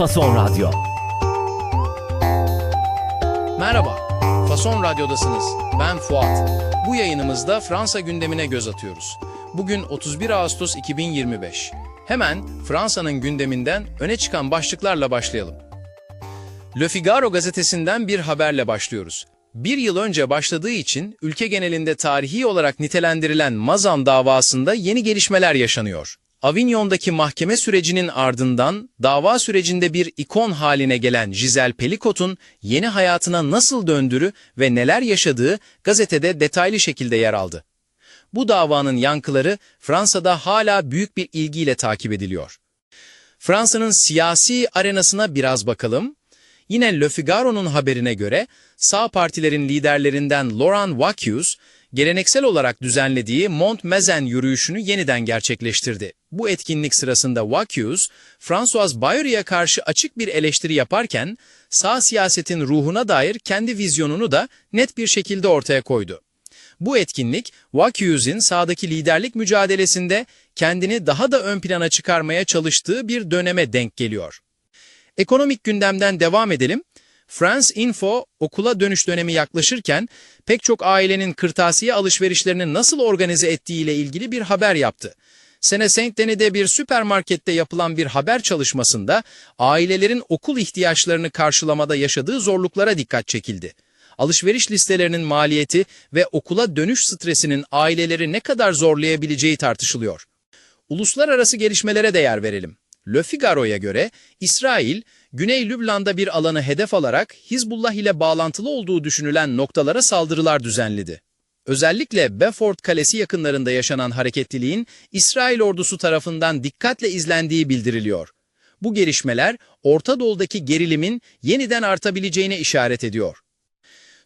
Fason Radyo. Merhaba, Fason Radyo'dasınız. Ben Fuat. Bu yayınımızda Fransa gündemine göz atıyoruz. Bugün 31 Ağustos 2025. Hemen Fransa'nın gündeminden öne çıkan başlıklarla başlayalım. Le Figaro gazetesinden bir haberle başlıyoruz. Bir yıl önce başladığı için ülke genelinde tarihi olarak nitelendirilen Mazan davasında yeni gelişmeler yaşanıyor. Avignon'daki mahkeme sürecinin ardından dava sürecinde bir ikon haline gelen Giselle Pelicot'un yeni hayatına nasıl döndürü ve neler yaşadığı gazetede detaylı şekilde yer aldı. Bu davanın yankıları Fransa'da hala büyük bir ilgiyle takip ediliyor. Fransa'nın siyasi arenasına biraz bakalım. Yine Le Figaro'nun haberine göre sağ partilerin liderlerinden Laurent Wauquiez, geleneksel olarak düzenlediği Mont Mazen yürüyüşünü yeniden gerçekleştirdi. Bu etkinlik sırasında Wauquiez, François Bayeury'e karşı açık bir eleştiri yaparken, sağ siyasetin ruhuna dair kendi vizyonunu da net bir şekilde ortaya koydu. Bu etkinlik, Wauquiez'in sağdaki liderlik mücadelesinde kendini daha da ön plana çıkarmaya çalıştığı bir döneme denk geliyor. Ekonomik gündemden devam edelim. France Info okula dönüş dönemi yaklaşırken pek çok ailenin kırtasiye alışverişlerini nasıl organize ettiği ile ilgili bir haber yaptı. Sene Saint Denis'de bir süpermarkette yapılan bir haber çalışmasında ailelerin okul ihtiyaçlarını karşılamada yaşadığı zorluklara dikkat çekildi. Alışveriş listelerinin maliyeti ve okula dönüş stresinin aileleri ne kadar zorlayabileceği tartışılıyor. Uluslararası gelişmelere de yer verelim. Le Figaro'ya göre İsrail, Güney Lübnan'da bir alanı hedef alarak Hizbullah ile bağlantılı olduğu düşünülen noktalara saldırılar düzenledi. Özellikle Beaufort Kalesi yakınlarında yaşanan hareketliliğin İsrail ordusu tarafından dikkatle izlendiği bildiriliyor. Bu gelişmeler Orta Doğu'daki gerilimin yeniden artabileceğine işaret ediyor.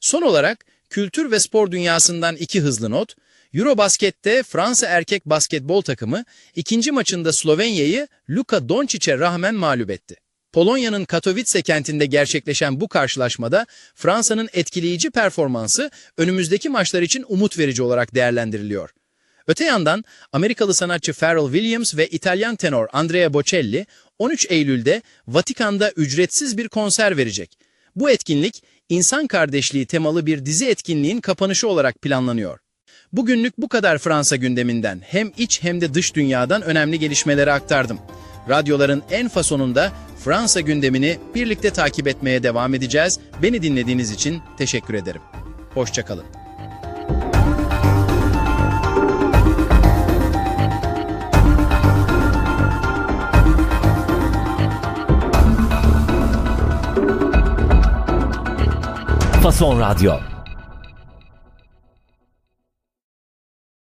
Son olarak kültür ve spor dünyasından iki hızlı not. Eurobasket'te Fransa erkek basketbol takımı ikinci maçında Slovenya'yı Luka Doncic'e rağmen mağlup etti. Polonya'nın Katowice kentinde gerçekleşen bu karşılaşmada Fransa'nın etkileyici performansı önümüzdeki maçlar için umut verici olarak değerlendiriliyor. Öte yandan Amerikalı sanatçı Pharrell Williams ve İtalyan tenor Andrea Bocelli 13 Eylül'de Vatikan'da ücretsiz bir konser verecek. Bu etkinlik insan kardeşliği temalı bir dizi etkinliğin kapanışı olarak planlanıyor. Bugünlük bu kadar Fransa gündeminden hem iç hem de dış dünyadan önemli gelişmeleri aktardım. Radyoların en fasonunda Fransa gündemini birlikte takip etmeye devam edeceğiz. Beni dinlediğiniz için teşekkür ederim. Hoşçakalın. Fason Radyo.